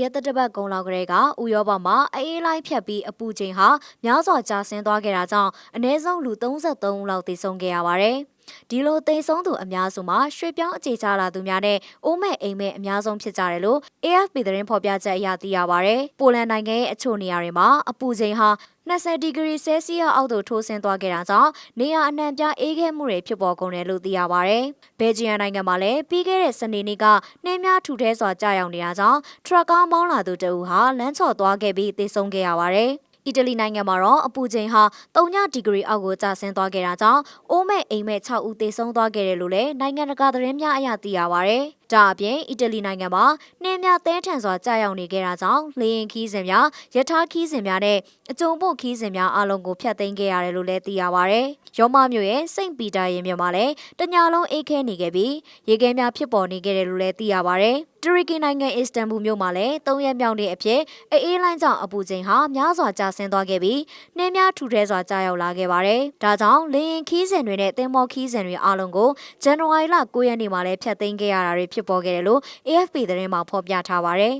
ရက်သက်တစ်ပတ်ကုန်းလောက်ကလေးကဥရောပမှာအေးလိုင်းဖြတ်ပြီးအပူချိန်ဟာများစွာကျဆင်းသွားခဲ့တာကြောင့်အနည်းဆုံးလူ33ဦးလောက်သေဆုံးခဲ့ရပါတယ်။ ဒီလိုသေဆုံးသူအများစုမှာရွှေပြောင်းအခြေချလာသူများနဲ့အိုးမဲ့အိမ်မဲ့အများဆုံးဖြစ်ကြတယ်လို့ AFP သတင်းဖော်ပြချက်အရသိရပါဗျ။ပိုလန်နိုင်ငံရဲ့အချို့နေရာတွေမှာအပူချိန်ဟာ20ဒီဂရီဆဲဆီးယပ်အောက်သို့ထိုးဆင်းသွားခဲ့တာကြောင့်နေရာအနှံ့ပြားအေးခဲမှုတွေဖြစ်ပေါ်ကုန်တယ်လို့သိရပါဗျ။ဘယ်ဂျီယံနိုင်ငံမှာလည်းပြီးခဲ့တဲ့စနေနေ့ကနှင်းများထူထဲစွာကြာရောက်နေတာကြောင့်ထရက်ကားမောင်းလာသူတအူဟာလမ်းချော်သွားခဲ့ပြီးသေဆုံးခဲ့ရပါတယ်။ အီတလီနိုင်ငံမှာတော့အပူချိန်ဟာ3ဒီဂရီအောက်ကိုကျဆင်းသွားခဲ့တာကြောင့်အိုးမဲ့အိမ်မဲ့6ဦးသေဆုံးသွားခဲ့တယ်လို့လည်းနိုင်ငံတကာသတင်းများအရသိရပါဗျ။ ဒါအပြင်အီတလီနိုင်ငံမှာနှင်းများတဲထန်စွာကြာရောက်နေခဲ့တာကြောင့်လေရင်ခီးစဉ်များရထားခီးစဉ်များနဲ့အကြုံပို့ခီးစဉ်များအလုံးကိုဖျက်သိမ်းခဲ့ရတယ်လို့လည်းသိရပါဗျ။ရောမမြို့ရဲ့စိန့်ပီတာရင်မြို့မှာလည်းတညလုံးအိတ်ခဲနေခဲ့ပြီးရေခဲများဖြစ်ပေါ်နေခဲ့တယ်လို့လည်းသိရပါဗျ။တူရကီနိုင်ငံအစ္စတန်ဘူမြို့မှာလည်း၃ရက်မြောက်နေ့အဖြစ်အေးလိုင်းကြောင့်အပူချိန်ဟာများစွာကျဆင်းသွားခဲ့ပြီးနှင်းများထူထဲစွာကြာရောက်လာခဲ့ပါတယ်။ဒါကြောင့်လေရင်ခီးစဉ်တွေနဲ့တင်မောခီးစဉ်တွေအလုံးကိုဇန်နဝါရီလ9ရက်နေ့မှာလည်းဖျက်သိမ်းခဲ့ရတာတွေဖြစ်ပေါ်ခဲ့တယ်လို့ AFP သတင်းမှာဖော်ပြထားပါတယ်